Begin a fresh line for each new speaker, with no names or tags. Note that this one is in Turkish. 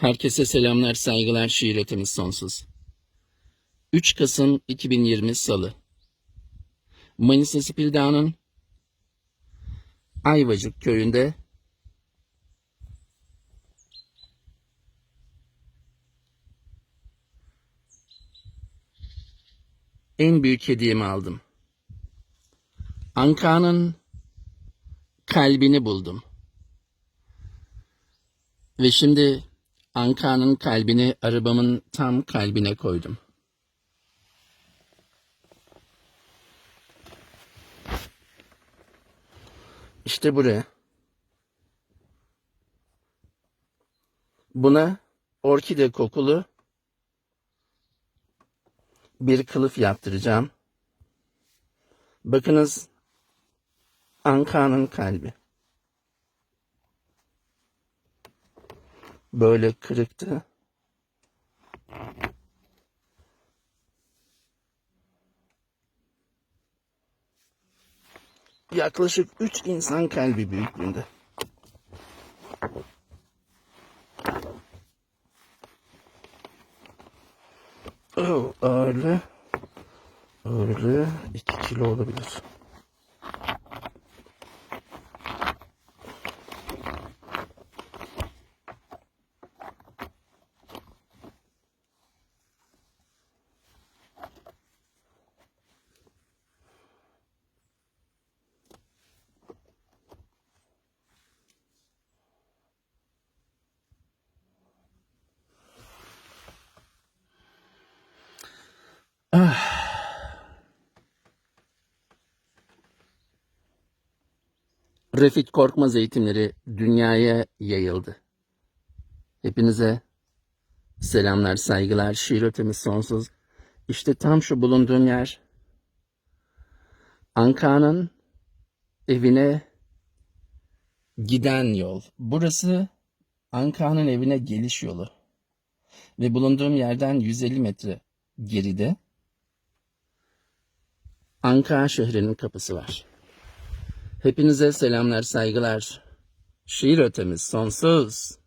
Herkese selamlar, saygılar, şiir ötemiz sonsuz. 3 Kasım 2020 Salı. Manisa Spildağ'ın Ayvacık köyünde en büyük hediyemi aldım. Anka'nın kalbini buldum. Ve şimdi Anka'nın kalbini arabamın tam kalbine koydum. İşte buraya. Buna orkide kokulu bir kılıf yaptıracağım. Bakınız Anka'nın kalbi. Böyle kırıktı. Yaklaşık 3 insan kalbi büyüklüğünde. Oh, ağırlığı ağırlığı 2 kilo olabilir. Refik Korkmaz eğitimleri dünyaya yayıldı. Hepinize selamlar, saygılar, şiir sonsuz. İşte tam şu bulunduğum yer Anka'nın evine giden yol. Burası Anka'nın evine geliş yolu. Ve bulunduğum yerden 150 metre geride Anka şehrinin kapısı var. Hepinize selamlar, saygılar. Şiir ötemiz sonsuz.